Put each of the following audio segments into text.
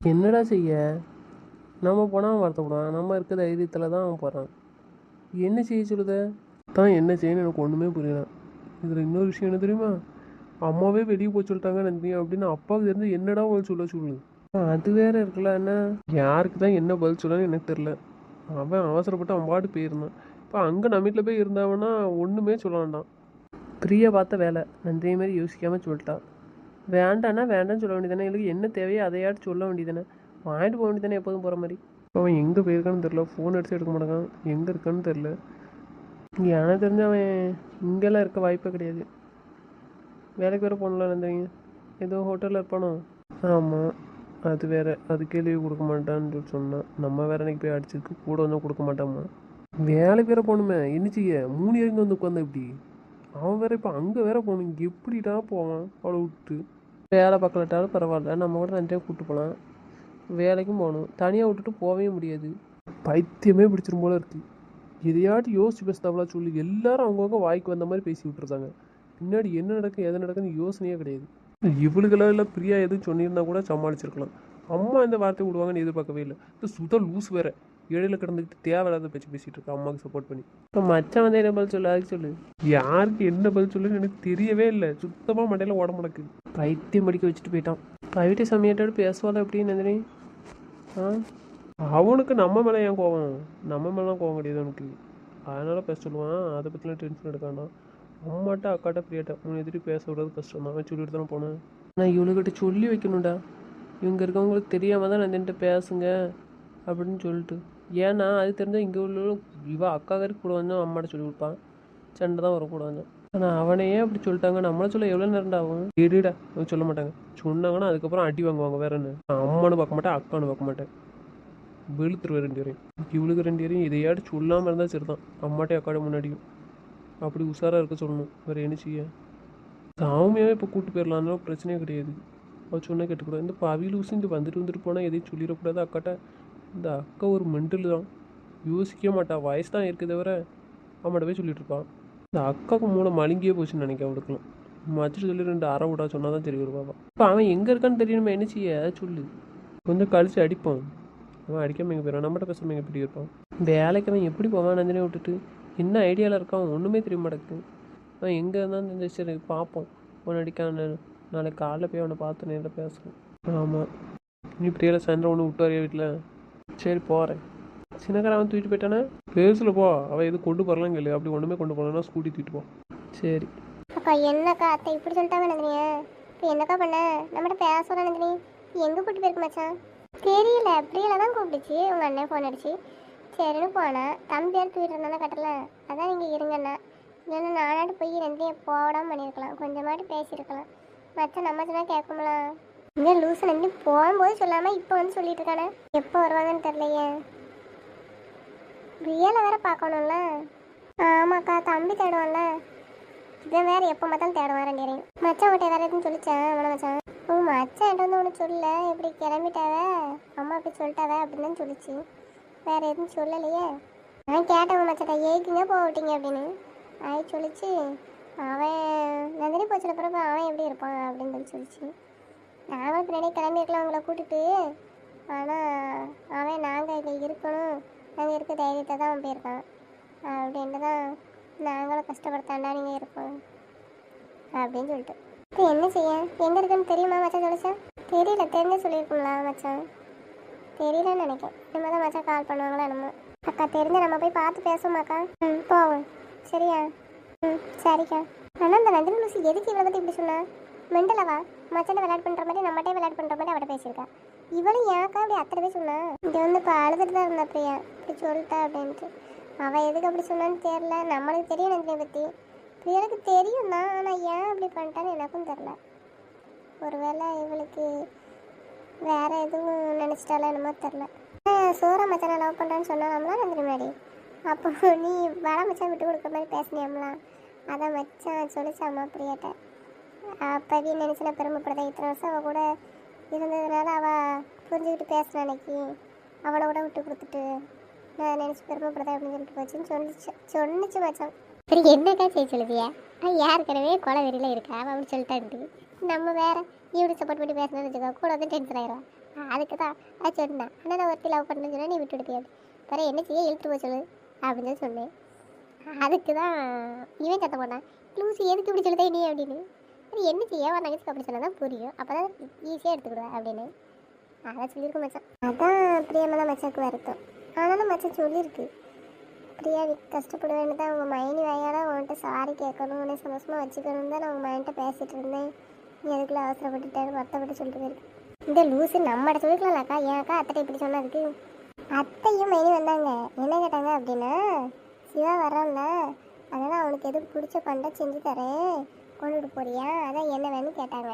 என்னடா செய்ய? நம்ம போனால் அவன் வருத்தப்படுவான். நம்ம இருக்க தைரியத்தில் தான் அவன் போகிறான் என்ன செய்ய சொல்லுத? தான் என்ன செய்யணும் எனக்கு ஒன்றுமே புரியல. இதில் இன்னொரு விஷயம் என்ன தெரியுமா? அம்மாவே வெளியே போய் சொல்லிட்டாங்க நந்தினி அப்படின்னு அப்பாவுக்கு தெரிஞ்சு என்னடா பதில் சொல்ல சொல்லுது? அது வேற இருக்குல்ல என்ன யாருக்கு தான் என்ன பதில் சொல்லன்னு எனக்கு தெரில அவன் அவசரப்பட்டு அவன் பாட்டு போயிருந்தான். இப்போ அங்கே நம்ம வீட்டில் போய் இருந்தாவன்னா ஒன்றுமே சொல்ல வேண்டாம். பிரியா பார்த்த வேலை. நந்தினி மாதிரி யோசிக்காமல் சொல்லிட்டான் வேண்டான்னா வேண்டாம்னு சொல்ல வேண்டியதானே இல்லை என்ன தேவையோ அதையாட்டு சொல்ல வேண்டியதானே வாங்கிட்டு போக வேண்டியதானே எப்போதும் போகிற மாதிரி. அவன் எங்கே போயிருக்கான்னு தெரில ஃபோன் அடிச்சு எடுக்க மாட்டேங்கான் எங்கே இருக்கான்னு தெரில எனக்கு தெரிஞ்ச அவன் இங்கெல்லாம் இருக்க வாய்ப்பே கிடையாது. வேலைக்கு வேறு போகணும்ல நந்தினிங்க. ஏதோ ஹோட்டலில் இருப்பானோ? ஆமாம் அது வேற. அதுக்கே லீவு கொடுக்க மாட்டான்னு சொல்லி சொன்னான். நம்ம வேறு அன்றைக்கி போய் அடிச்சதுக்கு கூட வந்து கொடுக்க மாட்டாமா வேலைக்கு வேறு போகணுமே. என்ன செய்ய? மூணு இறங்கி வந்து உட்காந்து இப்படி அவன் வேற இப்போ அங்கே வேற போகணும். எப்படிடா போவான்? அவளை விட்டு. வேலை பார்க்கலட்டாலும் பரவாயில்ல. நம்ம கூட டைம் கூப்பிட்டு போகலாம் வேலைக்கும் போகணும். தனியாக விட்டுட்டு போகவே முடியாது. பைத்தியமே பிடிச்சிரும் போல இருக்கு. எதையாட்டு யோசிச்சு பேசுதாவளா சொல்லி. எல்லாரும் அவங்கவுங்க வாய்க்கு வந்த மாதிரி பேசி விட்டுருந்தாங்க பின்னாடி என்ன நடக்கும் எது நடக்குன்னு யோசனையே கிடையாது. இவளுக்கெல்லாம் இல்லை பிரியா எதுவும் சொன்னிருந்தா கூட சமாளிச்சிருக்கலாம். அம்மா இந்த வார்த்தை விடுவாங்கன்னு எதிர்பார்க்கவே இல்லை. இந்த சுத லூஸ் வேற. இடையில கிடந்துக்கிட்டு தேவையில்லாத பேச்சு பேசிட்டு இருக்கா. அம்மாவுக்கு சப்போர்ட் பண்ணி. இப்போ மச்சான் வந்து என்ன பதில் சொல்லு? அதுக்கு சொல்லு. யாருக்கு என்ன பதில் சொல்லுன்னு எனக்கு தெரியவே இல்லை. சுத்தமாக மண்டையில் ஓட முடக்கு. பைத்தியம் படிக்க வச்சுட்டு போயிட்டான். பைவிட்டு சமயத்தோடு பேசுவாள் எப்படின்னு நினைக்கிறேன். ஆ? அவனுக்கு நம்ம மேலே ஏன் கோவம்? நம்ம மேலாம் கோவம் கிடையாது அவனுக்கு. அதனால பேச சொல்லுவான் அதை பற்றிலாம் டென்ஷன் எடுக்காண்டாம் அம்மாட்ட அக்காட்ட பிரியாட்ட உன் எதிரி பேச விடுறது கஷ்டம் தான். அவன் சொல்லிட்டு தானே போனேன். நான் இவளுக்கிட்ட சொல்லி வைக்கணும்டா. இவங்க இருக்கவங்களுக்கு தெரியாமல் தான் நான் நின்று பேசுங்க. அப்படின்னு சொல்லிட்டு. ஏன்னா அது தெரிஞ்சால் இங்கே உள்ள இவ அக்காக்காருக்கு கூட வந்தோம் அம்மாட்ட சொல்லி கொடுப்பான். சண்டை தான் வரக்கூடாது ஆனால் அவனையே அப்படி சொல்லிட்டாங்க. நம்மளை சொல்ல எவ்வளோ நேரம் ஆகும் இருடா. அவங்க சொல்ல மாட்டாங்க. சொன்னாங்கன்னா அதுக்கப்புறம் அடி வாங்குவாங்க வேற என்ன? நான் அம்மானு பார்க்க மாட்டேன் அக்கானு பார்க்க மாட்டேன். வெளுத்துருவேன் ரெண்டு பேரையும். இவளுக்கு ரெண்டு பேரையும் இதையாட்டு சொல்லாமல் இருந்தால் சரிதான். அம்மாட்டே அக்காட முன்னாடியும். அப்படி உஷாராக இருக்க சொல்லணும். வேறு என்ன செய்ய? சாமியாவே இப்போ கூட்டு போயிடலான்னு பிரச்சனையே கிடையாது. அவள் சொன்னால் கேட்டுக்கூடாது. இந்த பவியில் ஊசி இந்த வந்துட்டு வந்துட்டு போனால் எதையும் சொல்லிடக்கூடாது. அக்காட்ட இந்த அக்கா ஒரு மென்டல் தான் யோசிக்க மாட்டா. வயசு தான் இருக்குது தவிர அவன்கிட்ட போய் சொல்லிட்டு இருப்பான். இந்த அக்காவுக்கு மூளை மழுங்கியே போச்சுன்னு நினைக்க அவளுக்குலாம். மச்சிட்டு சொல்லி ரெண்டு அரை விடா சொன்னால் தான் தெரியும் பாப்பா இப்போ அவன் எங்கே இருக்கான்னு தெரியணுமா என்ன செய்ய? அதை சொல்லு. கொஞ்சம் கழிச்சு அடிப்பான் அவன் அடிக்காம எங்கே போயிடுவான்? நம்மகிட்ட பேசாமல் எங்கே எப்படி இருப்பான்? வேலைக்கு அவன் எப்படி போவான் நந்தினே விட்டுட்டு என்ன ஐடியாவில் இருக்கான்? ஒன்றுமே தெரிய மாட்டேங்குது. அவன் எங்கே இருந்தாலும் தெரிஞ்சு சரி பார்ப்போம். அவன் அடிக்கான நாளைக்கு காலைல போய் அவனை பார்த்து நேரில் பேசணும் ஆமாம் நீ பிரியால சாயந்தரம் ஒன்று விட்டு வரையா வீட்டில் சரி போகிறேன் சின்னக்கார அவன் தூக்கிட்டு போயிட்டானே? பேசல போ. அவன் எதுவும் கொண்டு போகலாம் கேளு. அப்படி ஒன்றுமே கொண்டு போகலன்னா ஸ்கூட்டி தூக்கிட்டு போ. சரி. அக்கா என்னக்கா அத்தை இப்படி சொல்லிட்டாங்க நந்தினியா? இப்போ என்னக்கா பண்ண? நம்மகிட்ட பேச சொல்ல நந்தினி. எங்கே கூட்டி போயிருக்கு மச்சான்? தெரியல. பிரியல தான் கூப்பிடுச்சு. உங்கள் அண்ணன் ஃபோன் அடிச்சு. சரின்னு போனேன் தம்பியார் தூக்கிட்டு இருந்தாலும் கட்டல? அதான் நீங்கள் இருங்கண்ணா இல்லைன்னா நானாட்டு போய் நந்தினியை போடாமல் பண்ணியிருக்கலாம். கொஞ்சமாட்டி பேசியிருக்கலாம். மச்சான் நம்ம சொன்னால் கேட்கும்லாம் இங்கே லூசு நந்தினி போகும்போது சொல்லாமல் இப்போ வந்து சொல்லிட்டு இருக்கானே? எப்போ வருவாங்கன்னு தெரியலையே. ரியலை வேற பார்க்கணும்ல. ஆமாக்கா தம்பி தேடுவான்ல. இதை வேற எப்போ பார்த்தாலும் தேடுவான் ரெண்டு பேரையும். மச்சான் உன்ட்ட வேற எதுவும் சொல்லிச்சான் அவனை மச்சான். ஓ மச்சான் என்கிட்ட வந்து ஒன்று சொல்லல. இப்படி கிளம்பிட்டாவ? அம்மா இப்படி சொல்லிட்டாவ? அப்படின்னு தான் சொல்லிச்சு. வேற எதுவும் சொல்லலையே. நான் கேட்டவன் மச்சாட்டா ஏக்குங்க போக விட்டீங்க அப்படின்னு. ஆய் சொல்லிச்சு. அவன் நந்தினி போச்சுல பிறகு அவன் எப்படி இருப்பான் அப்படின்னு சொல்லி சொல்லிச்சு. நாங்களும் பின்னாடி கிளம்பிருக்கலாம் அவங்கள கூட்டிட்டு. ஆனால் அவன் நாங்கள் இங்கே இருக்கணும். நாங்கள் இருக்க தைரியத்தை தான் அவன் போயிருக்கான். அப்படின்ட்டு தான் நாங்களும் கஷ்டப்படுத்தாண்டா நீங்கள் இருப்போம் அப்படின்னு சொல்லிட்டு. இப்போ என்ன செய்ய? எங்கே இருக்குன்னு தெரியுமா மச்சான் சொல்லிச்சா தெரியல தெரிஞ்சு சொல்லியிருக்குங்களா மச்சான். தெரியலன்னு நினைக்கிறேன். இனிமேல் தான் மச்சான் கால் பண்ணுவாங்களா நம்ம அக்கா தெரிஞ்ச நம்ம போய் பார்த்து பேசுவோம் அக்கா? ம் போவோம். சரியா? ம் சரிக்கா. ஆனால் அந்த நந்தினி லூசி எதுக்கு இவ்வளோ பற்றி இப்படி சொன்னா? மெண்டலவா? மச்சான் விளையாட் பண்ணுற மாதிரி நம்மகிட்டே விளையாட் பண்ணுற மாதிரி அவட்ட பேசியிருக்கேன் இவளும் எனக்கா அப்படி அத்தனை பேர் சொன்னா? இங்கே வந்து இப்போ அழுதுட்டு தான் இருந்தா பிரியா. இப்படி சொல்லிட்டா அப்படின்ட்டு. அவள் எதுக்கு அப்படி சொன்னான்னு தெரில நம்மளுக்கு தெரியும் நந்தினியை பற்றி பிரியலுக்கு தெரியும் தான் ஆனால் ஏன் அப்படி பண்ணிட்டான்னு எனக்கும் தெரில ஒருவேளை இவளுக்கு வேற எதுவும் நினச்சிட்டாலும் என்னமோ தெரில சோரா மச்சான் லவ் பண்ணுறான்னு சொன்னாலாம்ல நந்தினி மாதிரி அப்போ நீ வர மச்சான் விட்டு கொடுக்குற மாதிரி பேசினியாம்லாம் அதான் மச்சான் சொல்லிச்சாம்மா பிரியாட்ட. அப்பவே நினச்சி பெருமைப்படுறேன். இத்தனை வருஷம் அவள் கூட இருந்ததுனால அவள் புரிஞ்சுக்கிட்டு பேசுன அன்னைக்கு அவளை கூட விட்டு கொடுத்துட்டு நான் நினச்சி பெருமைப்படுறேன் அப்படின்னு சொல்லிட்டு போச்சுன்னு சொல்லிச்சு. சொன்னிச்சு மச்சான். சரி என்னக்கா செய்ய சொல்லுதியா அது ஏற்கனவே கொலை வெறியில் இருக்கா? அவள் அப்படி சொல்லிட்டான்ட்டு நம்ம வேற இப்படி சப்போர்ட் பண்ணி பேசணும்னு வச்சுக்கோ கூட வந்து டென்ஷன் ஆயிடும் அதுக்கு தான் அது சொன்னேன். ஆனால் நான் ஒருத்தி லவ் பண்ணுறேன்னு சொன்னால் நீ விட்டு விடுப்பியா பிறகு என்ன செய்ய? இழுத்து போய் சொல்லு. அப்படின்னு சொல்லி சொன்னேன். அதுக்கு தான் இவன் சத்தம் போட்டான். லூசி எதுக்கு இப்படி சொல்லுதே நீ அப்படின்னு. அது என்ன செய்ய அவன் நகைச்சுக்கு அப்படி சொன்னால் தான் புரியும். அப்போ தான் ஈஸியாக எடுத்துக்கிடுவேன் அப்படின்னு. அதான் சொல்லியிருக்க மச்சான். அதான் பிரியமாக தான் மச்சாக்கு வருத்தம். ஆனாலும் மச்சான் சொல்லியிருக்கு. பிரியா கஷ்டப்படுவேன்னு தான் உங்கள் மைனி வயால உன்கிட்ட சாரி கேட்கணும் உன்னை சந்தோஷமாக வச்சுக்கணும் தான் நான் உங்கள் மைண்ட்டை பேசிகிட்டு இருந்தேன். நீ அதுக்குள்ளே அவசரப்பட்டுட்டேன்னு வருத்தப்பட்டு சொல்லிட்டு போயிருக்கேன் இந்த லூசு நம்மகிட்ட சொல்லிக்கலாம்லக்கா ஏன்க்கா அத்தை இப்படி சொன்னதுக்கு அத்தையும் மைனி வந்தாங்க. என்ன கேட்டாங்க அப்படின்னா சிவா வர்றான்ல. அதனால் அவனுக்கு எதுவும் பிடிச்ச பண்டை செஞ்சு தரேன். கொண்டுட்டு போறியா? அதான் என்ன வேணும்னு கேட்டாங்க.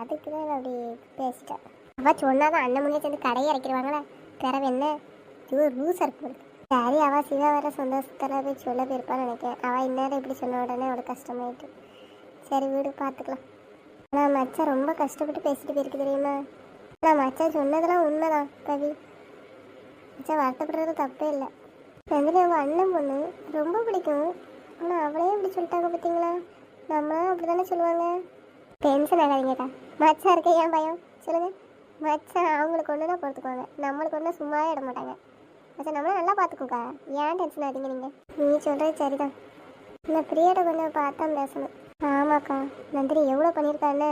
அதுக்கு தான் அப்படி பேசிட்டேன் அவள் சொன்னாதான் அண்ணன் முன்னே சேர்ந்து கடையை இறக்கிடுவாங்களே. பிறவு என்ன? இது லூஸாக இருக்கும் சரி அவள் சிவா வர சந்தோஷத்தில் போய் சொல்ல போயிருப்பான்னு நினைக்கிறேன். அவள் இந்நேரம் இப்படி சொன்ன உடனே அவளுக்கு கஷ்டமாயிட்டு. சரி வீடு பார்த்துக்கலாம். ஆனால் மச்சான் ரொம்ப கஷ்டப்பட்டு பேசிட்டு போயிருக்கு தெரியுமா? ஆனால் மச்சான் சொன்னதெல்லாம் உண்மைதான் கவி மச்சான் வருத்தப்படுறது தப்பே இல்லை. நந்தினி அவங்க அண்ணன் பொண்ணு. ரொம்ப பிடிக்கும். ஆனால் அவளையே இப்படி சொல்லிட்டாங்க பார்த்தீங்களா நம்மளாம் அப்படி தானே சொல்லுவாங்க டென்ஷன் ஆகாதீங்கக்கா மச்சான் இருக்க ஏன் பயம்? சொல்லுங்க. மச்சான் அவங்களுக்கு ஒன்று தான் பொறுத்துக்குவாங்க. நம்மளுக்கு ஒன்றும் சும்மாவே இட மாட்டாங்க. மச்சான் நம்மளும் நல்லா பார்த்துக்கோக்கா ஏன் டென்ஷன் ஆகிங்க நீங்கள் நீ சொல்கிறது சரிதான். இல்லை பிரியாட்ட கொஞ்சம் பார்த்தா பேசணும். ஆமாக்கா நந்தினி எவ்வளோ பண்ணியிருக்கான்னு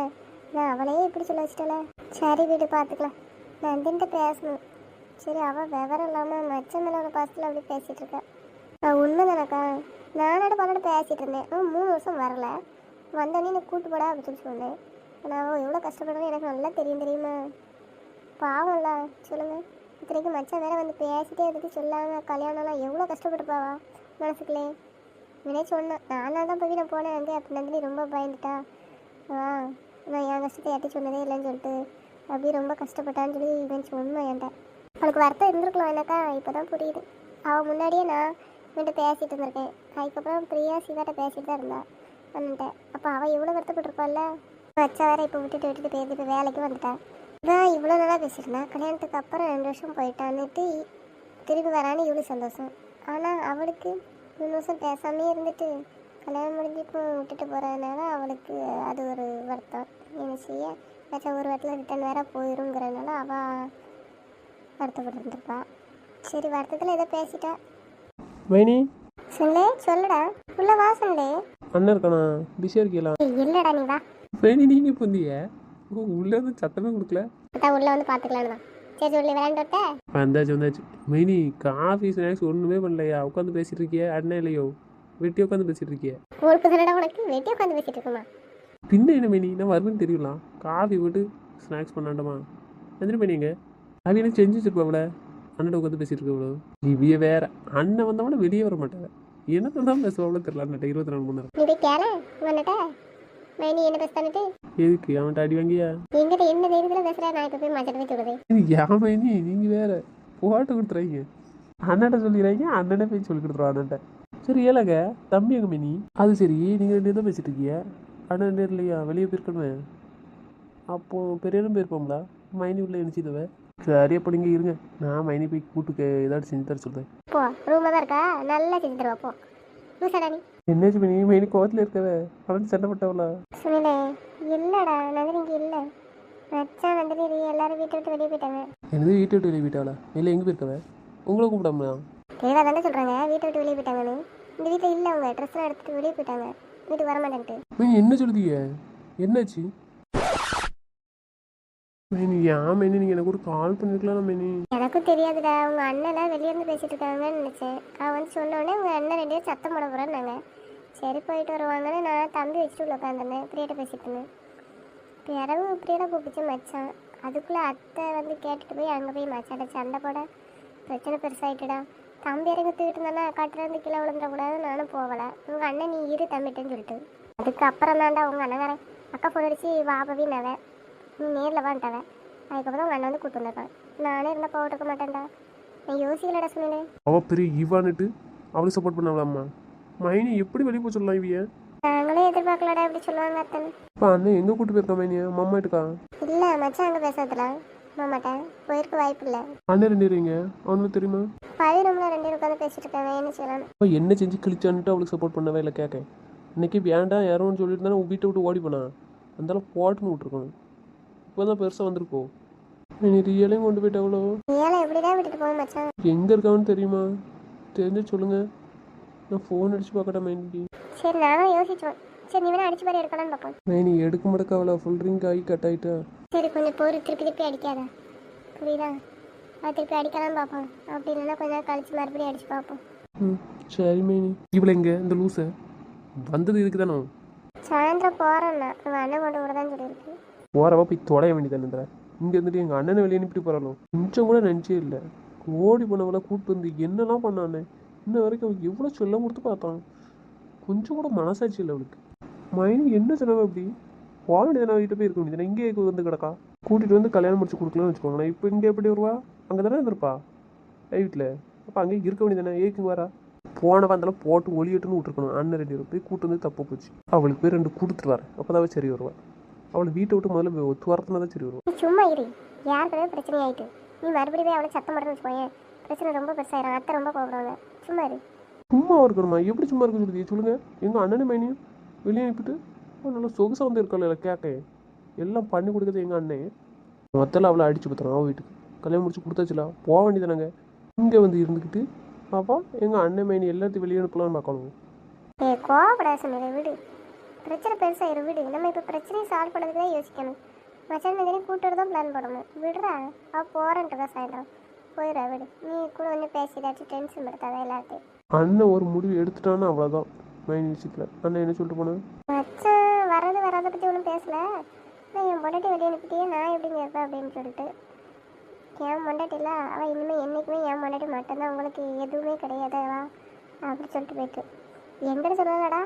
நான் அவளையே இப்படி சொல்ல வச்சிட்டல. சரி வீடு பார்த்துக்கலாம். நந்தின்ட்டு பேசணும். சரி அவள் விவரம் இல்லாமல் மச்சம் மேலே பாசத்தில் அப்படி பேசிகிட்டு இருக்கா. உண்மை தானக்கா நானோட பண்ணோட பேசிகிட்டு இருந்தேன். அவன் மூணு வருஷம் வரல. வந்தோடனே எனக்கு கூட்டு போடா அப்படின்னு சொல்லி சொன்னேன். ஆனால் அவள் எவ்வளோ கஷ்டப்படுறதுன்னு எனக்கு நல்லா தெரியும் தெரியுமா? பாவம்ல. சொல்லுங்கள் இத்தனைக்கு மச்சான் வேற வந்து பேசிட்டே இருந்துட்டு சொல்லாங்க கல்யாணம்லாம் எவ்வளோ கஷ்டப்பட்டுப்பாவா மனசுக்குள்ளே. இவனே சொன்னான். நானாக தான் போய் நான் போனேன் அங்கே. அப்படி நந்தினி ரொம்ப பயந்துட்டா. ஆ நான் என் கஷ்டத்தை யார்ட்டி சொன்னதே இல்லைன்னு சொல்லிட்டு அப்படியே ரொம்ப கஷ்டப்பட்டான்னு சொல்லி இவன் சொன்னான் என்கிட்ட. அவளுக்கு வருத்தம் இருந்திருக்கலாம் எனக்கா. இப்போ தான் புரியுது. அவள் முன்னாடியே நான் இவன்கிட்ட பேசிகிட்டு இருந்திருக்கேன். அதுக்கப்புறம் பிரியா சிவாட்ட பேசிகிட்டு தான் இருந்தா. வந்துட்ட அப்போ அவள் எவ்வளோ வருத்தப்பட்டிருப்பாள்ல? வச்சா வேற இப்போ விட்டுட்டு விட்டுட்டு போயிருந்து இப்போ வேலைக்கு வந்துட்டேன் நான் இவ்வளோ நல்லா பேசியிருந்தேன் கல்யாணத்துக்கு அப்புறம் ரெண்டு வருஷம் போயிட்டான்னுட்டு திரும்பி வரான்னு இவ்வளோ சந்தோஷம். ஆனால் அவளுக்கு மூணு வருஷம் பேசாமே இருந்துட்டு கல்யாணம் முடிஞ்சு இப்போ விட்டுட்டு போகிறதுனால அவளுக்கு அது ஒரு வருத்தம். என்ன செய்ய? ஏதாச்சும் ஒரு வாரத்தில் ரிட்டன் வேற போயிருங்கிறதுனால அவள் வருத்தப்பட்டுருந்துருப்பா. சரி வருத்தத்தில் ஏதோ பேசிட்டா. மைனி? சொல்லு சொல்லுடா. உள்ள வா சொல்லு. அண்ணன் இருக்கானா? பிஸியாக இருக்கீங்களா இல்லடா நீ வா. மைனி வந்தீங்க ஓ உள்ளே வந்து சத்தமே கொடுக்கல. அதான் உள்ள வந்து பார்த்துக்கலான்னு தான். சரி சொல்லி விளையாண்டு வந்தாச்சு வந்தாச்சு. மைனி காஃபி ஸ்நாக்ஸ் ஒன்றுமே பண்ணலையா? உட்காந்து பேசிட்டு இருக்கியா அண்ணன் இல்லையோ? வெட்டி உட்காந்து பேசிட்டு இருக்கியா ஊருக்கு சொல்லடா உனக்கு. வெட்டி உட்காந்து பேசிட்டு இருக்குமா பின்ன என்ன மைனி? நான் வருவேன்னு தெரியலாம் காஃபி போட்டு ஸ்நாக்ஸ் பண்ணாண்டமா எந்திரி மைனிங்க அவ எனக்கு செஞ்சு வச்சிருப்பாவில அண்ணன் உட்காந்து பேசிட்டு இருக்கவளோ இவிய வேற. அண்ணன் வந்தவன வெளியே வர மாட்டாங்க என்னத்தை தான் பேசுவாங்களோ தெரியல. அண்ணன் இருபத்தி நாலு மணி நேரம். மைனி என்ன எதுக்கு? அவன்கிட்ட அடி வாங்கியா? எங்கிட்ட என்ன தைரியத்தில் பேசுற? நான் இப்போ போய் போய் சொல்லுது ஏன் மைனி நீங்கள் வேற. போட்டு கொடுத்துறாங்க. அண்ணன்ட்ட சொல்லிடுறாங்க அண்ணனே போய் சொல்லி கொடுத்துருவோம் அண்ணன்ட்ட. சரி ஏலங்க தம்பி எங்க மைனி? அது சரி நீங்கள் ரெண்டு தான் பேசிட்டு இருக்கீங்க. அண்ணன் நேர் இல்லையா? வெளியே போயிருக்கணுமே. அப்போ பெரியனும் போயிருப்போம்ல? மைனி உள்ள நினச்சிதுவே சரி அப்போ நீங்கள் இருங்க. நான் மைனி போய் கூட்டுக்கு ஏதாச்சும் செஞ்சு தர சொல்கிறேன் போ ரூமில் தான் இருக்கா? நல்லா செஞ்சு தருவா போ. லூசாடா நீ என்னாச்சு மைனி மைனி கோவத்தில் இருக்கவே? அவன் சண்டை போட்டவளா சுனிலே இல்லைடா நந்தினி இங்கே இல்லை. மச்சான் நந்தினி எல்லாரும் வீட்டை விட்டு வெளியே போயிட்டாங்க. என்னது வீட்டை விட்டு வெளியே போயிட்டாளா? இல்லை எங்கே போயிருக்கவே? உங்களை கூப்பிடாம தேவா தானே சொல்கிறாங்க வீட்டை விட்டு வெளியே போயிட்டாங்கன்னு. இந்த வீட்டில் இல்லை அவங்க. ட்ரெஸ்லாம் எடுத்துகிட்டு வெளியே போயிட்டாங்க. வீட்டுக்கு வர மாட்டேன்ட்டு மைனி என்ன சொல்லுதீங்க என்னாச்சு? மெனி ஏன் மெனி நீங்கள் எனக்கு ஒரு கால் பண்ணிருக்கலாம் மெனி எனக்கும் தெரியாதுடா. உங்க அண்ணன் வெளியே இருந்து பேசிட்டு இருக்காங்கன்னு நினைச்சேன். அவன் வந்து சொன்ன உடனே உங்க அண்ணன் ரெண்டு பேரும் சத்தம் போட போறேன்னாங்க. சரி போயிட்டு வருவாங்கன்னு நான் தம்பி வச்சுட்டு உள்ள உட்காந்துருந்தேன் பிரியாட்ட பேசிட்டு இருந்தேன் பிறகு பிரியாட கூப்பிச்சு மச்சான். அதுக்குள்ள அத்தை வந்து கேட்டுட்டு போய் அங்கே போய் மச்சாட்ட சண்டை போட. பிரச்சனை பெருசாகிட்டுடா தம்பி இறங்கி தூக்கிட்டு இருந்தானா கட்டில இருந்து கீழே விழுந்துடக்கூடாது நானும் போகலை. உங்கள் அண்ணன் நீ இரு தம்பிட்டேன்னு சொல்லிட்டு. அதுக்கப்புறம் தான்டா உங்கள் அண்ணன் அக்கா ஃபோன் அடிச்சு வா பவின்னவன் நீ நேரில் வான்ட்டவன் அதுக்கப்புறம் உங்கள் அண்ணன் வந்து கூப்பிட்டு வந்திருக்கான் நானே இருந்தால் போட்டிருக்க மாட்டேன்டா. நான் யோசிக்கலடா சொன்னேன் அவள் பெரிய ஈவான்னுட்டு அவளுக்கு சப்போர்ட் பண்ணவளாம்மா மைனி எப்படி வெளியே போய் சொல்லலாம் இவிய? நாங்களே எதிர்பார்க்கலடா இப்படி சொல்லுவாங்க அத்தன். இப்போ அண்ணன் எங்கே கூட்டு போயிருக்கா மைனியா மம்மா இருக்கா இல்லை மச்சான் அங்கே பேசுறதுல. மாமாட்டேன் போயிருக்க வாய்ப்பு இல்லை. அண்ணன் ரெண்டு இருங்க அவனுக்கு தெரியுமா? பவி ரூமில் ரெண்டு பேரும் உட்காந்து பேசிட்டு இருக்காங்க. என்ன செய்யலாம் என்ன செஞ்சு கிழிச்சான்ட்டு அவளுக்கு சப்போர்ட் பண்ணவே இல்லை கேட்க இன்னைக்கு வேண்டாம் யாரோன்னு சொல்லிட்டு தானே வீட்டை விட்டு ஓடி போனா. அந்தாலும் போட்டுன்னு விட்டுருக்கணும். இப்போ தான் பெருசாக வந்திருக்கோ. நீ ரியலையும் கொண்டு போயிட்டாவளோ ஏழை எப்படிதான் விட்டுட்டு போக மச்சான். எங்கே இருக்கான்னு தெரியுமா? தெரிஞ்சு சொல்லுங்க. நான் ஃபோன் அடிச்சு பார்க்கட்டா மைனிக்கு சரி நானும் யோசிச்சோம் சரி நீ வேணா அடிச்சு பாரு எடுக்கலாம்னு பார்ப்போம். மைனி எடுக்க முடக்க அவளை ஃபுல் ட்ரிங்க் ஆகி கட் ஆகிட்டா சரி கொஞ்சம் பொறு திருப்பி திருப்பி அடிக்காத. புரியுதா? அது திருப்பி அடிக்கலாம் பார்ப்போம். அப்படி இல்லைன்னா கொஞ்ச நேரம் கழிச்சு மறுபடியும் அடிச்சு பார்ப்போம். ம் சரி மைனி. இவளை எங்க? இந்த லூஸை வந்தது இதுக்கு தானே சாயந்தரம் போகிறேன்னா உங்கள் அண்ணன் கொண்டு விட தான் சொல்லியிருக்கு. ஓரமாக போய் தொலைய வேண்டியதானே இங்கே இருந்துட்டு எங்கள் அண்ணனை வெளியே அனுப்பிட்டு போகிறாலும் கொஞ்சம் கூட நினச்சே இல்லை. ஓடி போனவங்கள கூப்பிட்டு வந்து என்னெல்லாம் பண்ணானே? இன்ன வரைக்கும் அவளுக்கு எவ்வளோ சொல்ல கொடுத்து பார்த்தான். கொஞ்சம் கூட மனசாட்சி இல்லை அவளுக்கு. மைனி என்ன சொன்னவ அப்படி? போக வேண்டியதானே வீட்டு போய் இருக்க வேண்டியது இங்கே வந்து கிடக்கா? கூட்டிகிட்டு வந்து கல்யாணம் முடிச்சு கொடுக்கலன்னு வச்சுக்கோங்களேன். இப்போ இங்கே எப்படி வருவா? அங்கே தானே இருந்திருப்பா வீட்டில் அப்போ அங்கேயே இருக்க வேண்டியதானே ஏக்கு வரா? போனவா வந்தாலும் போட்டு ஒளியட்டுன்னு விட்டுருக்கணும். அண்ணன் ரெண்டு பேரும் போய் கூட்டு வந்து தப்பு போச்சு. அவளுக்கு போய் ரெண்டு கொடுத்துட்டு வரேன் அப்போ தான் சரி வருவா. அவளை வீட்டை விட்டு முதல்ல துரத்துனா தான் சரி வருவா. நீ சும்மா இரு. யாருக்குமே பிரச்சனை ஆயிட்டு நீ மறுபடியும் அவளை சத்தம் போடுறேன்னு வச்சுக்கோயேன். பிரச்சனை ரொம்ப பெருசாயிரும். அத்தை ரொம்ப கோபப்படுவாங்க சும்மா இரு. சும்மா இருக்கணுமா? எப்படி சும்மா இருக்க சொல்லுது? சொல்லுங்க. எங்கள் அண்ணனும் மைனியும் வெளியே அனுப்பிட்டு அவன் நல்லா சொகுசாக வந்து இருக்கல கேட்க எல்லாம் பண்ணி கொடுக்குறது எங்கள் அண்ணன் மொத்தத்தில் அவளை அடிச்சு பத்துறான் அவள் வீட்டுக்கு. கல்யாணம் முடிச்சு கொடுத்தாச்சுல. போக வேண்டியதானங்க இங்கே வந்து இருந்துக்கிட்டு அப்போ எங்கள் அண்ணன் மைனி எல்லாத்தையும் வெளியே அனுப்பலாம்னு பார்க்கணும். சொன்னதை விடு. பிரச்சனை பெருசாயிரும் விடு நம்ம இப்போ பிரச்சனையை சால்வ் பண்ணதுக்கு தான் யோசிக்கணும். மச்சான் நந்தினி கூட்டுறது தான் பிளான் போடணும். விடுறா அவள் போகிறேன்ட்டு தான் சாயந்தரம். போயிடுறா விடு. நீ கூட வந்து பேசி ஏதாச்சும் டென்ஷன் படுத்தாத எல்லாத்தையும் அண்ணன் ஒரு முடிவு எடுத்துட்டான்னா அவ்வளோதான் மைனி விஷயத்தில் அண்ணன் என்ன சொல்லிட்டு போனேன் மச்சான் வர்றது வராத பற்றி ஒன்றும் பேசல. நான் என் பொண்டாட்டி வெளியே அனுப்பிட்டியே நான் எப்படிங்க இருப்பேன் அப்படின்னு சொல்லிட்டு. என் பொண்டாட்டில அவள் இனிமேல் என்றைக்குமே என் பொண்டாட்டி மட்டும்தான். உங்களுக்கு எதுவுமே கிடையாதா? அப்படி சொல்லிட்டு போயிட்டு. எங்கிட்ட சொல்லுவாங்கடா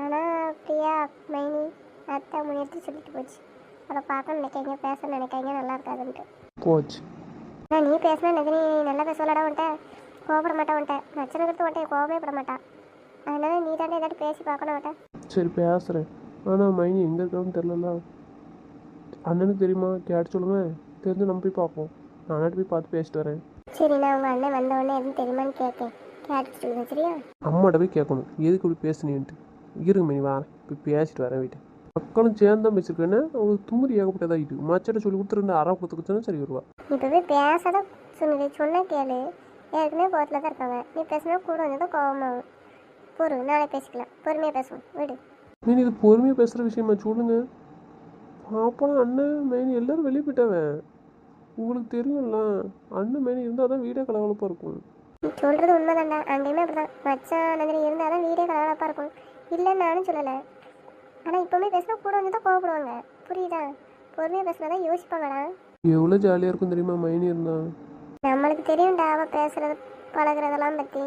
ஆனால் பிரியா மைனி அத்தை முன்னெடுத்து சொல்லிட்டு போச்சு. அவளை பார்க்க நினைக்காங்க பேச நினைக்காங்க நல்லா இருக்காதுன்ட்டு. போச்சு. ஆனால் நீ பேசினா நந்தினி நல்லா பேசுவலடா உன்ட்ட கோபப்பட மாட்டா உன்ட்ட நச்சனை கொடுத்து உன்ட்ட கோபமே பட மாட்டா. அதனால நீ தானே ஏதாட்டு பேசி பார்க்கணும் உன்ட்ட சரி பேசுகிறேன் ஆனால் மைனி எங்கே இருக்கான்னு தெரிலல அண்ணனுக்கு தெரியுமா? கேட்டு சொல்லுங்க. தெரிஞ்சு நம்ம போய் பார்ப்போம். நானாட்டு போய் பார்த்து பேசிட்டு வரேன். சரி நான் உங்கள் அண்ணன் வந்த உடனே எதுவும் தெரியுமான்னு கேட்கேன். கேட்டுட்டு சொல்லுங்க சரியா? அம்மாட்ட போய் கேட்கணும். எதுக்கு இப்படி பேசுனீன்ட்டு? இருங்க மணி வரேன் போய் பேசிட்டு வரேன் வீட்டை. மக்களும் சேர்ந்து தான் பேசியிருக்கேன்னு அவங்களுக்கு துமுறி ஏகப்பட்டதாகிட்டு மச்சட்ட சொல்லி கொடுத்து ரெண்டு அரை கொடுத்துக்கிச்சோன்னா சரி வருவா. இப்போவே பேசாத சொன்னது சொன்னா கேளு. ஏற்கனவே கோவத்தில் தான் இருக்காங்க. நீ பேசினா கூட வந்து தான் கோவமாகும் பொறு நாளை பேசிக்கலாம். பொறுமையாக பேசுவோம். விடு. மீன் இது பொறுமையாக பேசுகிற விஷயமா சொல்லுங்க. பாப்பா அண்ணன் மெயின் எல்லாரும் வெளியே போயிட்டாவன் உங்களுக்கு தெரியும்ல அண்ணன் மெயின் இருந்தால் தான் வீடே கலகலப்பாக இருக்கும். நீ சொல்கிறது உண்மைதான்டா. அங்கேயுமே அப்படி தான் மச்சான் இருந்தால் தான் வீடே கலகலப்பாக இருக்கும். இல்லைன்னு நானும் சொல்லலை. ஆனால் இப்போவுமே பேசினா கூட வந்து தான் கோவப்படுவாங்க. புரியுதா? பொறுமையாக பேசினா தான் யோசிப்பாங்கடா. எவ்வளோ ஜாலியாக இருக்கும் தெரியுமா மைனி இருந்தான் நம்மளுக்கு தெரியும்டா அவள் பேசுறது பழகுறதெல்லாம் பற்றி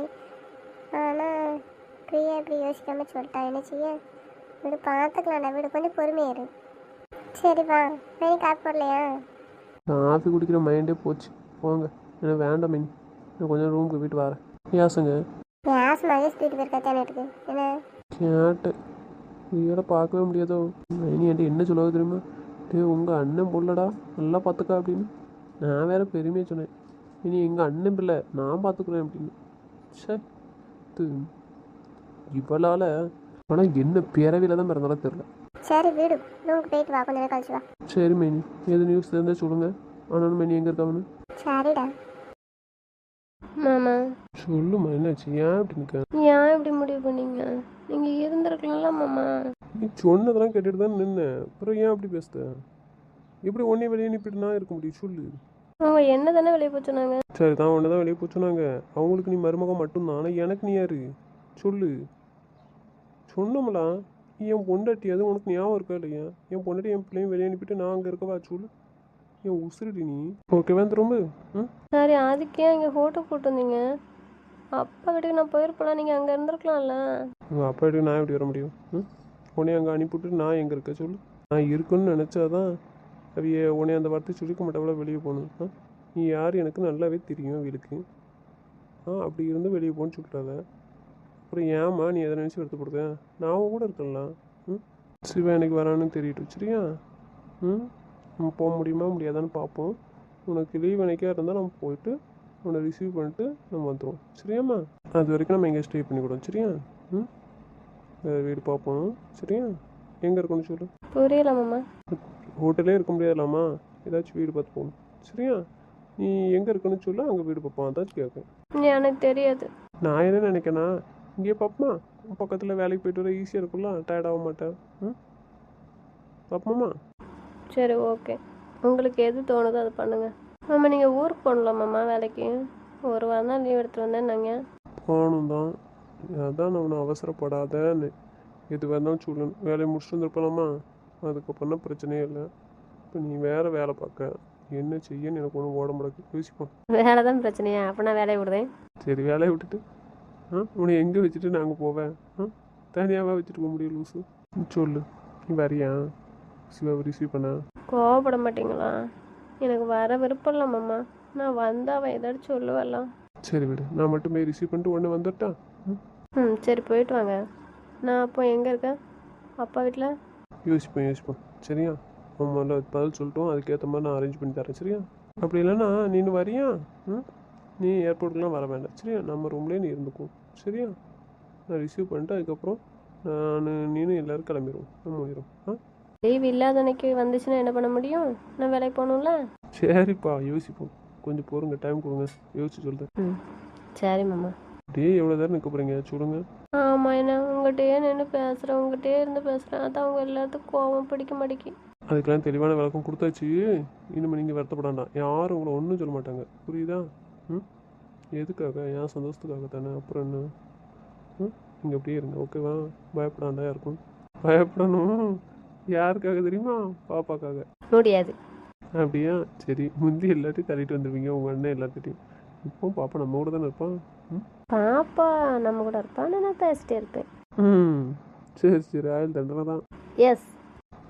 ஆனால் பிரியா இப்படி யோசிக்காம சொல்லிட்டா என்ன செய்ய? விடு பார்த்துக்கலாம்டா விடு கொஞ்சம் பொறுமையா இரு. சரிப்பா நீ காப்பி போடலையா? காஃபி குடிக்கிற மைண்டே போச்சு. போங்க. எனக்கு வேண்டாம் மைனி. நான் கொஞ்சம் ரூமுக்கு போயிட்டு வரேன். யாசங்க யாஸ் மகேஷ் வீட்டு போயிருக்கா தேனிட்டுக்கு என்ன? கேட்டேன். ரியலாக பார்க்கவே முடியாதோ? மைனி என்கிட்ட என்ன சொல்லுவது தெரியுமா? டேய் உங்கள் அண்ணன் பொருளடா நல்லா பார்த்துக்கா அப்படின்னு. நான் வேற பெருமையாக சொன்னேன். இனி எங்கள் அண்ணன் பிள்ளை நான் பார்த்துக்குறேன் அப்படின்னு. சே இவளால் ஆனால் என்ன பிறவியில் தான் பிறந்தாலும் தெரில சரி வீடு. ரூமுக்கு போயிட்டு வா. கொஞ்ச நேரம் கழிச்சு வா. சரி மைனி. எது நியூஸ் தெரிந்தால் சொல்லுங்கள் ஆனால் மைனி எங்கே இருக்காங்கன்னு சரிடா. மாமா. சொல்லுமா என்னாச்சு? ஏன் அப்படி நிற்க ஏன் இப்படி முடிவு பண்ணீங்க? நீங்கள் இருந்திருக்கலாம்ல மாமா. நீ சொன்னதெல்லாம் கேட்டுட்டு தான் நின்னேன். அப்புறம் ஏன் அப்படி பேசுத? எப்படி ஒன்றே வெளியே அனுப்பிட்டு நான் இருக்க முடியும்? சொல்லு. அவங்க என்ன தானே வெளியே போய் சொன்னாங்க? சரி தான் ஒன்று தான் வெளியே போய் சொன்னாங்க. அவங்களுக்கு நீ மருமகம் மட்டும்தான். ஆனால் எனக்கு நீ யாரு? சொல்லு. சொன்னோம்லாம் என் பொண்டாட்டி அது உனக்கு ஞாபகம் இருக்கா இல்லையா? என் பொண்டாட்டி என் பிள்ளையும் வெளியே அனுப்பிட்டு நான் அங்கே இருக்கவா? சொல்லு. என் உசுருடி நீ? ஓகேவா இந்த ரொம்ப ம் சரி அதுக்கே இங்கே ஃபோட்டோ போட்டு வந்தீங்க அப்பா வீட்டுக்கு நான் போயிருப்பலாம் நீங்கள் அங்கே இருந்திருக்கலாம்ல. உங்கள் அப்பா வீட்டுக்கு நான் எப்படி வர முடியும்? ம் உன்னை அங்கே அனுப்பிவிட்டு நான் எங்கே இருக்க சொல்லு. நான் இருக்குன்னு நினச்சாதான் அவிய உன்னை அந்த வார்த்தை சொல்லிக்க மாட்டவள வெளியே போகணும். நீ யார்? எனக்கு நல்லாவே தெரியும் அவளுக்கு ஆ அப்படி இருந்து வெளியே போன்னு சொல்லிட்டாத. அப்புறம் ஏம்மா நீ எதை நினச்சி வருத்தப்படுத நான் கூட இருக்கலாம் ம்? சிவா எனக்கு வரான்னு தெரியட்டும் சரியா? ம்? நம்ம போக முடியுமா முடியாதான்னு பார்ப்போம். உனக்கு லீவ் எனக்கே இருந்தால் நம்ம போயிட்டு உன்னை ரிசீவ் பண்ணிட்டு நம்ம வந்துடுவோம் சரியாம்மா? அது வரைக்கும் நம்ம எங்கே ஸ்டே பண்ணிக்கூடோம் சரியா? ம்? வேறு வீடு பார்ப்போம். சரியா? எங்கே இருக்கணும்னு சொல்லு. புரியல மாமா ஹோட்டலே இருக்க முடியாதுலாமா ஏதாச்சும் வீடு பார்த்து போகணும். சரியா? நீ எங்கே இருக்குன்னு சொல்லு அங்கே வீடு பார்ப்போம். அதாச்சும் கேட்கேன் எனக்கு தெரியாது. நான் என்ன நினைக்கேன்னா இங்கே பார்ப்போமா? பக்கத்தில் வேலைக்கு போயிட்டு வர ஈஸியாக இருக்கும்ல டயர்ட் ஆக மாட்டேன். ம்? பார்ப்போமா? சரி ஓகே உங்களுக்கு எது தோணுதோ அது பண்ணுங்க. மாமா நீங்கள் ஊருக்கு போகணும்ல மாமா வேலைக்கு? ஒரு வாரம் தான் லீவ் எடுத்துகிட்டு வந்தேன்னாங்க போகணும் தான். அதான் நான் அவசரப்படாதன்னு. எது வேணாலும் சொல்லணும் வேலையை முடிச்சுட்டு வந்துருப்பலாமா? அதுக்கப்புறம் தான் பிரச்சனையே இல்லை. இப்போ நீ வேறு வேலை பார்க்க. என்ன செய்யன்னு எனக்கு ஒன்றும் ஓட முடக்கு யோசிப்போம். வேலை தான் பிரச்சனையா? அப்போ நான் வேலையை விடுதேன் சரி வேலையை விட்டுட்டு. ஆ? உன்னை எங்கே வச்சுட்டு நாங்கள் போவேன்? ஆ? தனியாகவா வச்சுட்டு போக முடியும் நீ சொல்லு. நீ வரியா? சிவாவை ரிசீவ் பண்ண. கோவப்பட மாட்டீங்களா? எனக்கு வர விருப்பம் இல்லை மாமா. நான் வந்தா அவன் ஏதாச்சும் சொல்லுவலாம் சரி விடு. நான் மட்டும் போய் ரிசீவ் பண்ணிட்டு உடனே வந்துட்டா? ம்? சரி போயிட்டு வாங்க. நான் அப்போ எங்கே இருக்கேன் அப்பா வீட்டில் யோசிப்போம் யோசிப்போம். சரியா? முதல்ல பதில் சொல்லிட்டோம். அதுக்கேற்ற மாதிரி நான் அரேஞ்ச் பண்ணி தரேன் சரியா? அப்படி இல்லைன்னா நீனு வரியா? ம்? நீ ஏர்போர்ட்டுக்குலாம் வர வேண்டாம் சரியா? நம்ம ரூம்லேயே நீ இருந்துக்கும் சரியா? நான் ரிசீவ் பண்ணிட்டு அதுக்கப்புறம் நான் நீனும் எல்லோரும் கிளம்பிடுவோம் முடியும் ஆ? லீவ் இல்லாத அன்னைக்கு வந்துச்சுன்னா என்ன பண்ண முடியும்? நான் வேலைக்கு போகணும்ல? சரிப்பா யோசிப்போம். கொஞ்சம் பொறுங்க டைம் கொடுங்க. யோசிச்சு சொல்கிறேன் ம். சரி மாமா. டே எவ்வளோ நேரம் நிற்க போகிறீங்க சொல்லுங்க. ஆமாம் என்ன? உங்கள்கிட்டயே நின்று பேசுகிறேன் உங்கள்கிட்டயே இருந்து பேசுகிறேன் அதான் அவங்க எல்லாத்துக்கும் கோவம் பிடிக்க மாட்டேங்கி அதுக்கெல்லாம் தெளிவான விளக்கம் கொடுத்தாச்சு. இனிமேல் நீங்கள் வருத்தப்படாண்டாம் யாரும் உங்களை ஒன்றும் சொல்ல மாட்டாங்க. புரியுதா? ம்? எதுக்காக? என் சந்தோஷத்துக்காக தானே? அப்புறம் என்ன? ம்? நீங்கள் அப்படியே இருங்க ஓகேவா பயப்படாண்டா யாருக்கும்? பயப்படணும். யாருக்காக தெரியுமா? பாப்பாக்காக. முடியாது. அப்படியா? சரி முந்தி எல்லாத்தையும் தள்ளிட்டு வந்துடுவீங்க உங்கள் அண்ணன் எல்லாத்தையும் இப்போ பாப்பா நம்ம கூட தானே இருப்பான் பாப்பா நம்ம கூட இருப்பான்னு நான் பேசிட்டே இருப்பேன். ம். சரி சரி ஆயில் தண்டனை தான். எஸ்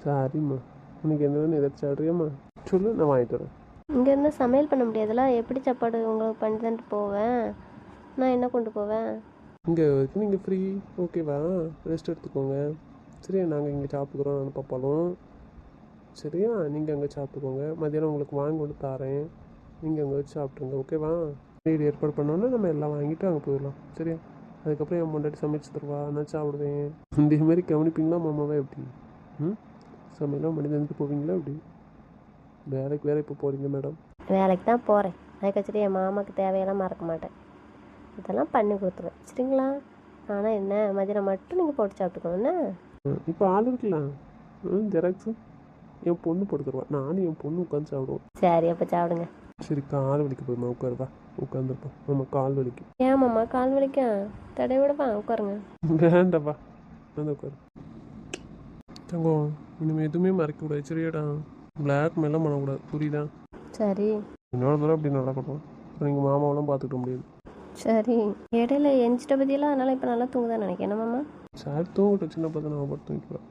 சரிம்மா. உனக்கு என்ன வேணும் ஏதாச்சும் சாப்பிட்றியாம்மா சொல்லு நான் வாங்கிட்டு வரேன். இங்கேருந்து சமையல் பண்ண முடியாதுல்ல? எப்படி சாப்பாடு உங்களுக்கு பண்ணி தந்துட்டு போவேன்? நான் என்ன கொண்டு போவேன்? இங்கே நீங்கள் ஃப்ரீ ஓகேவா ரெஸ்ட் எடுத்துக்கோங்க. சரியா நாங்கள் இங்கே சாப்பிட்டுக்குறோம் நான் பாப்பாலும் சரியா நீங்கள் அங்கே சாப்பிட்டுக்கோங்க மதியானம் உங்களுக்கு வாங்கி கொண்டு தரேன். நீங்கள் அங்கே வச்சு சாப்பிட்ருங்க ஓகேவா வீடு ஏற்பாடு பண்ணோன்னா நம்ம எல்லாம் வாங்கிட்டு அங்கே போயிடலாம். சரியா அதுக்கப்புறம் என் முன்னாடி சமைச்சு தருவா. நான் சாப்பிடுவேன். இந்த மாதிரி கவனிப்பீங்களா மாமாவா எப்படி? ம்? சமையலாம் பண்ணி தந்துட்டு போவீங்களா எப்படி? வேலைக்கு வேற இப்போ போகிறீங்க மேடம் வேலைக்கு தான் போகிறேன் அதுக்கச்சரி என் மாமாவுக்கு தேவையெல்லாம் மறக்க மாட்டேன். இதெல்லாம் பண்ணி கொடுத்துருவேன். சரிங்களா? ஆனால் என்ன மதியானம் மட்டும் நீங்கள் போட்டு சாப்பிட்டுக்கணும் என்ன? இப்போ ஆள் இருக்கலாம் ம் ஜெராக்ஸு. என் பொண்ணு போட்டு தருவா நானும் என் பொண்ணு உட்காந்து சாப்பிடுவோம். சரி அப்போ சாப்பிடுங்க. சரி கால் வலிக்கு போய்மா உட்காருவா உட்காந்துருப்போம் நம்ம கால் வலிக்கு. ஏன் மாமா கால் வலிக்கும் தடை விடவா உட்காருங்க. வேண்டாப்பா வந்து உட்காரு. தங்கம் இனிமேல் எதுவுமே மறைக்கக்கூடாது. சரியாடா. பிளாக் மேலாம் பண்ணக்கூடாது. புரியுதா? சரி. இன்னொரு தடவை அப்படி நடக்கட்டும். நீங்கள் மாமாவெல்லாம் பார்த்துக்கிட முடியாது. சரி. இடையில எஞ்சிட்ட பற்றியெல்லாம் அதனால் இப்போ நல்லா தூங்குதான் நினைக்கிறேன். என்ன மாமா? சார் தூங்கட்டும். சின்ன பார்த்து நான் படுத்து தூங்கிக்கிறேன்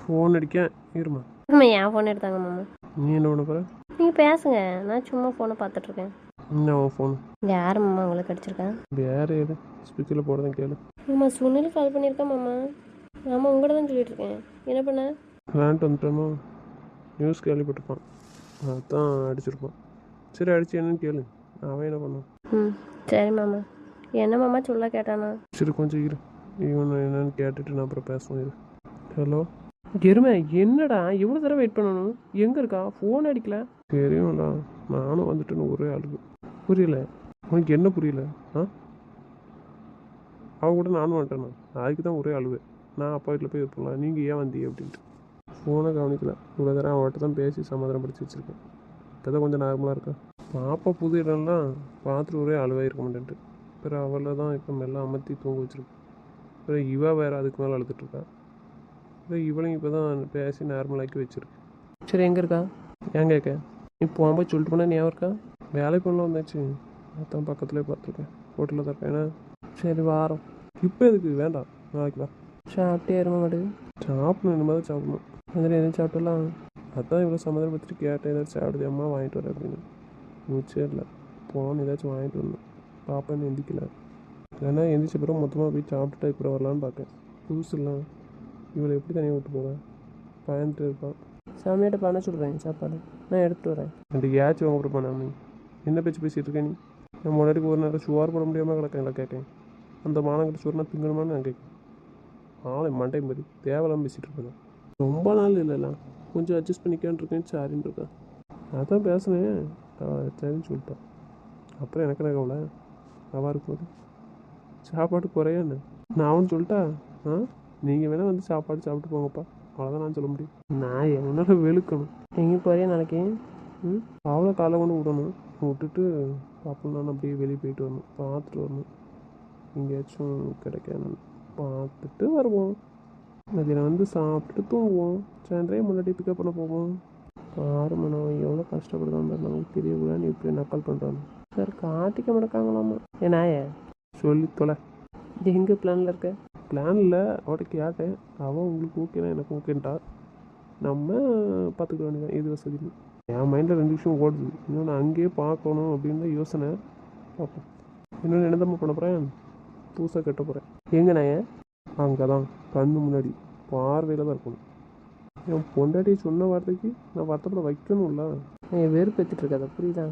ஃபோன் அடிக்க இருமா? மாமா என் ஃபோன் எடுத்தாங்க மாமா. நீ என்ன பண்ண போகிற நீங்கள் பேசுங்க. நான் சும்மா ஃபோனை பார்த்துட்ருக்கேன் என்ன உன் ஃபோன் யார் மாமா உங்களுக்கு அடிச்சிருக்கேன் வேறு எது ஸ்பீக்கரில் போடுறேன் கேளு. மாமா சுனில் கால் பண்ணியிருக்கேன் மாமா. ஆமாம் உங்கள்கிட்ட தான் சொல்லிட்டு இருக்கேன் என்ன பண்ண? விளாண்ட்டு வந்துட்டோமா நியூஸ் கேள்விப்பட்டிருப்பான். அதான் அடிச்சிருப்பான். சரி அடிச்சு என்னன்னு கேளு. அவன் என்ன பண்ணான் ம் சரி மாமா. என்ன மாமா சொல்ல கேட்டானா? சரி கொஞ்சம் இரு. இவன் என்னன்னு கேட்டுட்டு நான் அப்புறம் பேசுவோம் இரு. ஹலோ எருமை என்னடா? எவ்வளோ தடவை வெயிட் பண்ணணும். எங்கே இருக்கா? ஃபோன் அடிக்கல. தெரியும்ல நானும் வந்துட்டேன்னு ஒரே அழுகு புரியல. உனக்கு என்ன புரியல? ஆ? அவ கூட நானும் வந்துட்டேண்ணா அதுக்கு தான் ஒரே அழுவு நான் அப்பா வீட்டில் போய் இருப்பேன் நீங்கள் ஏன் வந்தீங்க அப்படின்ட்டு. ஃபோனை கவனிக்கல. இவ்வளோ தடவை அவன்கிட்ட தான் பேசி சமாதானப்படுத்தி வச்சுருக்கேன். இப்போ தான் கொஞ்சம் நார்மலாக இருக்கா? பாப்பா புது இடம்லாம் பார்த்துட்டு ஒரே அழுவாக இருக்க மாட்டேன்ட்டு. அப்புறம் அவளை தான் இப்போ மெல்ல அமர்த்தி தூங்க வச்சிருக்கு. அப்புறம் இவா வேறு அதுக்கு மேலே அழுதுட்ருக்கா அப்புறம் இவளையும் இப்போ தான் பேசி நார்மலாக்கி வச்சிருக்கு. சரி எங்கே இருக்கா? ஏன் கேட்க நீ போகும்போது சொல்லிட்டு போனால் ஞாபகம் இருக்கா? வேலைக்கு பண்ணல வந்தாச்சு. அதான் பக்கத்துலேயே பார்த்துருக்கேன். ஹோட்டலில் தான் இருக்கேன். ஏன்னா சரி வாரம். இப்போ எதுக்கு? வேண்டாம். நாளைக்கு வா. சாப்பிட்டே இருமா மாட்டேது சாப்பிடணும். இந்த மாதிரி சாப்பிடணும். அதில் எதுவும் சாப்பிட்டலாம் அதான் இவ்வளோ சமாதானப்படுத்திட்டு கேட்டேன். ஏதாவது சாப்பிடுது அம்மா வாங்கிட்டு வரேன் அப்படின்னு. மூச்சே இல்லை போகணும் ஏதாச்சும் வாங்கிட்டு வரணும் பாப்பா இன்னும் எந்திக்கல. ஏன்னா எந்திரிச்ச பிறகு மொத்தமாக போய் சாப்பிட்டுட்டு அப்புறம் வரலான்னு பார்க்கேன் புதுசு இல்லை. இவளை எப்படி தனியாக விட்டு போவேன் பயந்துட்டு இருப்பான் சாமியாட்ட பண்ண சொல்கிறேன் சாப்பாடு. நான் எடுத்துட்டு வரேன். ரெண்டு ஏச்சு வாங்க பண்ண நீ. என்ன பேச்சு பேசிகிட்டு இருக்க நீ? நான் முன்னாடி ஒரு நேரம் சுவார் போட முடியாமல் கிடக்கேன் இல்லை கேட்கேன். அந்த மானங்கிட்ட சொன்னா திங்கணுமான்னு நான் கேட்கேன். ஆளை மண்டை மாதிரி தேவையில்லாம பேசிகிட்டு இருப்பேன். ரொம்ப நாள் இல்லைல்ல. கொஞ்சம் அட்ஜஸ்ட் பண்ணிக்கான்னு இருக்கேன். சாரின்னு இருக்கேன் அதான் பேசுனேன். அவள் சரின்னு சொல்லிட்டான். அப்புறம் எனக்கு என்ன கவலை? அவள் இருக்கும்போது சாப்பாடு குறையா என்ன நான் அவனு சொல்லிட்டா ஆ? நீங்கள் வேணால் வந்து சாப்பாடு சாப்பிட்டு போங்கப்பா. அவ்வளோதான் நான் சொல்ல முடியும். நான் எவனால வெளுக்கணும். எங்கேயும் போறியா நாளைக்கு? ம்? அவளை காலை கொண்டு விடணும். விட்டுட்டு பாப்போம் நான் அப்படியே வெளியே போயிட்டு வரணும். பார்த்துட்டு வரணும். எங்கேயாச்சும் கிடைக்கணும். பார்த்துட்டு வருவோம். மதியம் வந்து சாப்பிட்டு தூங்குவோம். சாயந்தரம் முன்னாடி பிக்கப் பண்ண போவோம். ஆறு மணி எவ்வளோ கஷ்டப்படுதான் பாரு, நமக்கு தெரியக்கூடாது இப்படி நக்கல் பண்ணுறாங்க சார் காட்டிக்க மாட்டாங்களாமா ஏன்னா சொல்லி தொலை. எங்கே பிளானில் இருக்க? பிளானில் அவட்ட கேட்டேன். அவன் உங்களுக்கு ஓகேனா எனக்கு ஓகேன்ட்டா நம்ம பார்த்துக்க வேண்டியதான் இது வசதி என் மைண்டில் ரெண்டு விஷயம் ஓடுது. இன்னொன்று அங்கேயே பார்க்கணும் அப்படின்னு தான் யோசனை. பார்ப்போம். இன்னொன்று என்ன தான் பண்ண போகிறேன் புதுசாக கட்ட போகிறேன் எங்கே நான் அங்கே தான் கண்ணு முன்னாடி. பார்வையில் தான் இருக்கணும். என் பொண்டாட்டி சொன்ன வார்த்தைக்கு நான் வருத்தப்பட வைக்கணும்ல? நான் வெறுப்பேற்றிட்டு இருக்காத புரியுதா?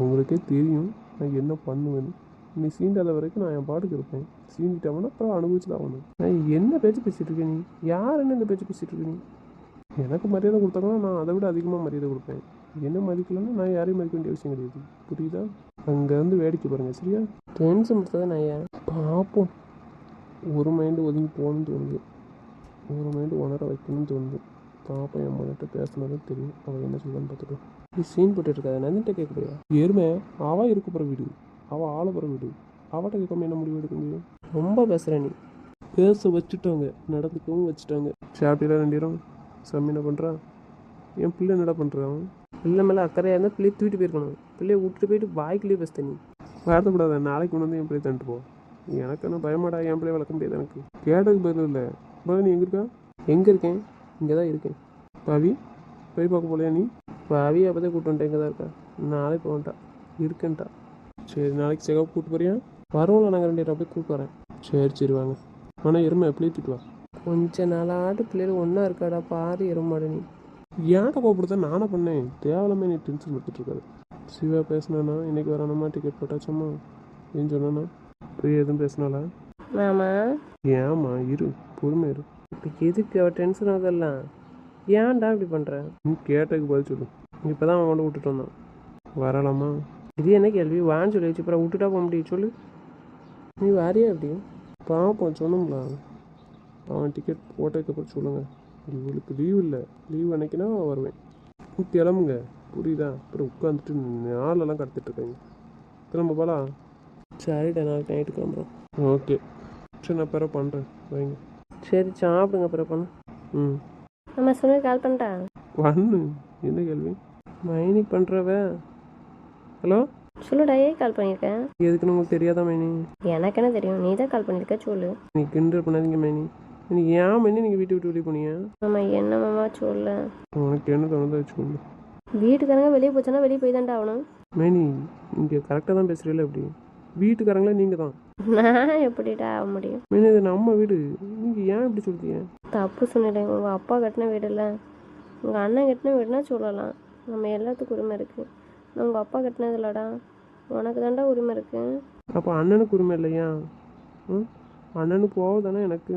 உங்களுக்கே தெரியும் நான் என்ன பண்ணுவேன்னு. நீ சீண்டாத வரைக்கும் நான் என் பாட்டுக்கு இருப்பேன். சீண்டிட்டவனா அப்புறம் அனுபவிச்சு தான் ஆகணும் நான் என்ன பேச்சு பேசிட்டு இருக்க நீ? யார் என்ன இந்த பேச்சு பேசிட்டு இருக்க நீ? எனக்கு மரியாதை கொடுத்தாங்கன்னா நான் அதை விட அதிகமாக மரியாதை கொடுப்பேன். என்ன மதிக்கலன்னா நான் யாரையும் மதிக்க வேண்டிய அவசியம் கிடையாது. புரியுதா? அங்கேருந்து வேடிக்கை பாருங்க சரியா? டென்ஷன் முடிச்சதை நான் ஏன்? பார்ப்போம் ஒரு மைண்டு ஒதுங்கி போகணும்னு தோணுது. ஒரு மைண்டு உணர வைக்கணும்னு தோணுது. பாப்பா என் மகிட்ட பேசினதான் தெரியும் அவள் என்ன சொல்லுவான்னு பார்த்துட்டு இப்படி சீன் போட்டுட்டு இருக்காது நந்திட்ட கேட்க முடியாது எருமை அவள் இருக்க போகிற வீடு அவள் ஆள போகிற வீடு அவட்ட கேட்காம என்ன முடிவு எடுக்க முடியும்? ரொம்ப பேசுகிற நீ. பேச வச்சுட்டாங்க நடந்துக்கவும் வச்சுட்டாங்க சாப்பிட்டா ரெண்டு பேரும் சாமி என்ன பண்ணுறா என் பிள்ளை என்னடா பண்ணுறான் பிள்ளை மேலே அக்கறையாக இருந்தால் பிள்ளையை தூக்கிட்டு போயிருக்கணும். பிள்ளைய விட்டுட்டு போயிட்டு வாய்க்குள்ளேயே பேசுத நீ வருத்தப்படாத நாளைக்கு கொண்டு வந்து என் பிள்ளை தந்துட்டு போ. எனக்கு என்ன பயமாடா என் பிள்ளைய வளர்க்க முடியாது எனக்கு. கேட்டதுக்கு பதில் இல்லை. பதில் நீ எங்கே இருக்கா? எங்கே இருக்கேன்? இங்கே தான் இருக்கேன். பவி போய் பார்க்க போலையா நீ? பவி அப்போ தான் கூப்பிட்டு வந்துட்டேன் இங்கே தான் இருக்கா நாளைக்கு போகட்டா இருக்கேன்ட்டா. சரி நாளைக்கு செகப் கூப்பிட்டு போறியா? வருவோம்ல நாங்கள் ரெண்டு அப்படியே கூப்பிட்டு வரேன். சரி சரி வாங்க. ஆனால் எருமை எப்படி திட்டு வா. கொஞ்ச நாளாட்டு பிள்ளைகள் ஒன்றா இருக்காடா பாரு எருமாடு நீ. ஏன்டா கோப்படுத்த நானே பண்ணேன். தேவையில்லாம நீ டென்ஷன் இருக்காது. சிவா பேசினானா? இன்னைக்கு வரானமா டிக்கெட் போட்டாச்சம்மா? ஏன் சொன்னானா? போய் எதுவும் பேசினாலா மாமா. ஏம்மா இரு பொறுமை இரு. இப்போ எதுக்கு அவள் டென்ஷன் ஆகுதெல்லாம் ஏன்டா இப்படி பண்ணுற நீ கேட்டதுக்கு பதில் சொல்லு. இப்போ தான் அவன் கொண்டு விட்டுட்டு வந்தான். வரலாமா? இது என்ன கேள்வி? வான்னு சொல்லி வச்சு அப்புறம் விட்டுட்டா போக முடியும் சொல்லு. நீ வரியா எப்படி பார்ப்போம் சொன்னோம்ல அவன் டிக்கெட் போட்டதுக்கப்புறம் சொல்லுங்கள் இவளுக்கு லீவ் இல்லை. லீவ் அன்னைக்குனா வருவேன். கிளம்புங்க. புரியுதா? அப்புறம் உட்காந்துட்டு நாளெல்லாம் கடத்திட்டு இருக்காங்க. கிளம்ப போலாம். சரிடா நாளைக்கு நைட்டு கிளம்புறோம். ஓகே. சரி நான் பிற பண்ணுறேன் வைங்க. சரி சாப்பிடுங்க அப்புறம் பண்ணு ம். நம்ம சுனில் கால் பண்ணிட்டா பண்ணு என்ன கேள்வி? மைனி பண்ணுறவ ஹலோ? சொல்லுடா ஏன் கால் பண்ணியிருக்கேன் எதுக்குன்னு உங்களுக்கு தெரியாதா மைனி? எனக்கு என்ன தெரியும்? நீ தான் கால் பண்ணியிருக்க சொல்லு. நீ கிண்டல் பண்ணாதீங்க மைனி. நீ ஏன் மைனி நீங்கள் வீட்டை விட்டு வெளியே போனீங்க? மாமா என்ன மாமா சொல்ல? உனக்கு என்ன தோணுதோ வச்சுக்கோங்க வீட்டுக்காரங்க வெளியே போச்சுன்னா வெளியே போய் தான்டா ஆகணும். மேனி இங்கே கரெக்டாக தான் பேசுகிறீங்களா எப்படி வீட்டுக்காரங்களே நீங்கள் தான் நான் எப்படிடா ஆக முடியும்? மேனி இது நம்ம வீடு. நீங்கள் ஏன் இப்படி சொல்றீங்க? தப்பு சொன்னிட்டேன் உங்கள் அப்பா கட்டின வீடுல உங்கள் அண்ணன் கட்டின வீடுனா சொல்லலாம். நம்ம எல்லாத்துக்கும் உரிமை இருக்குது உங்கள் அப்பா கட்டினது இல்லடா. உனக்கு தாண்டா உரிமை இருக்குது அப்போ அண்ணனுக்கு உரிமை இல்லையா? ம்? அண்ணனுக்கு போக தானே எனக்கு?